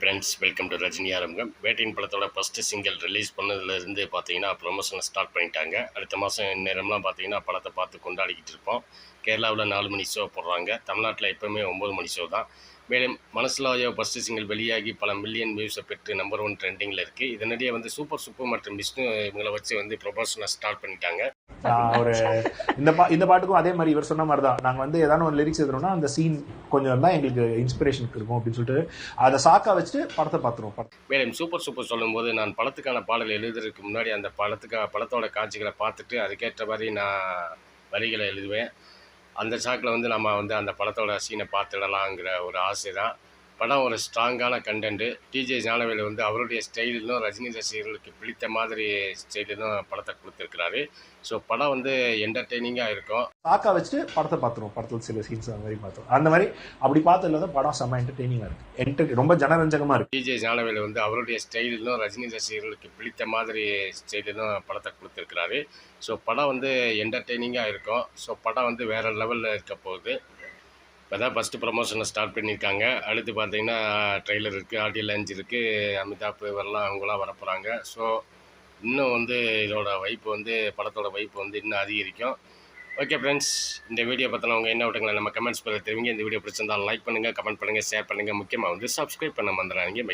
Friends welcome to Rajini ஆரம்பம் வேட்டையின் படத்தோட first single release பண்ணதுலேருந்து பார்த்தீங்கன்னா ப்ரொமோஷனை ஸ்டார்ட் பண்ணிட்டாங்க. அடுத்த மாதம் நேரம்லாம் பார்த்தீங்கன்னா படத்தை பார்த்து கொண்டாடிக்கிட்டு இருப்போம். கேரளாவில் நாலு மணி ஷோ போடுறாங்க. தமிழ்நாட்டில் எப்போவுமே ஒம்பது மணி ஷோ தான். மேலும் மனசிலாயோ ஃபஸ்ட்டு சிங்கிள் வெளியாகி பல மில்லியன் வியூஸை பெற்று நம்பர் ஒன் ட்ரெண்டிங்கில் இருக்குது இதனிடையே வந்து சூப்பர் சூப்பர் மற்றும் விஷ்ணு இவங்களை வச்சு வந்து ப்ரொமோஷனை ஸ்டார்ட் பண்ணிட்டாங்க. ஒரு இந்த பா இந்த பாட்டுக்கும் அதே மாதிரி இவர் சொன்ன மாதிரி தான் நாங்கள் வந்து ஏதாவது ஒரு லிரிக்ஸ் எழுதுறோம்னா அந்த சீன் கொஞ்சம் தான் எங்களுக்கு இன்ஸ்பிரேஷன் இருக்கும் அப்படின்னு சொல்லிட்டு அதை சாக்கா வச்சுட்டு படத்தை பார்த்துருவோம் மேலும் சூப்பர் சூப்பர் சொல்லும்போது நான் படத்துக்கான பாடல் எழுதுறதுக்கு முன்னாடி அந்த படத்துக்கு படத்தோட காட்சிகளை பார்த்துட்டு அதுக்கேற்ற மாதிரி நான் வரிகளை எழுதுவேன். அந்த சாக்கில் வந்து நம்ம வந்து அந்த படத்தோட சீனை பார்த்துடலாங்கிற ஒரு ஆசை தான் படம் ஒரு ஸ்ட்ராங்கான கண்டென்ட்டு டிஜே ஞானவேலு வந்து அவருடைய ஸ்டைலிலும் ரஜினி ரசிகர்களுக்கு பிடித்த மாதிரி ஸ்டைலிலும் படத்தை கொடுத்துருக்கிறாரு. ஸோ படம் வந்து என்டர்டெய்னிங்காக இருக்கும். சாக்கா வச்சுட்டு படத்தை பார்த்துருவோம். படத்தில் சில சீன்ஸ் அந்த மாதிரி பார்த்தோம் அந்த மாதிரி அப்படி பார்த்ததுல தான் படம் செம்ம என்டர்டெய்னிங்காக இருக்கு. என்டர் ரொம்ப ஜனரஞ்சகமாக இருக்கு. டிஜே ஞானவேலு வந்து அவருடைய ஸ்டைலிலும் ரஜினி ரசிகர்களுக்கு பிடித்த மாதிரி ஸ்டைலிலும் படத்தை கொடுத்துருக்கிறாரு. ஸோ படம் வந்து என்டர்டெய்னிங்காக இருக்கும். ஸோ படம் வந்து வேறு லெவலில் இருக்க போகுது. இப்போ தான் ஃபஸ்ட்டு ப்ரமோஷனை ஸ்டார்ட் பண்ணியிருக்காங்க. அடுத்து பார்த்தீங்கன்னா ட்ரெய்லர் இருக்குது ஆடியோ லான்ச் இருக்குது அமிதாப் இவரெல்லாம் அவங்களாம் வரப்போகிறாங்க ஸோ இன்னும் வந்து இதோட வைப்பு வந்து படத்தோட வைப்பு வந்து இன்னும் அதிகரிக்கும். ஓகே ஃப்ரெண்ட்ஸ் இந்த வீடியோ பற்றினவங்க என்ன விட்டுங்களா நம்ம கமெண்ட்ஸ் பண்ண தெரிவிங்க. இந்த வீடியோ பிடிச்சிருந்தால் லைக் பண்ணுங்கள் கமெண்ட் பண்ணுங்கள் ஷேர் பண்ணுங்கள் முக்கியமாக வந்து சப்ஸ்கிரைப் பண்ண மறந்துடாதீங்க.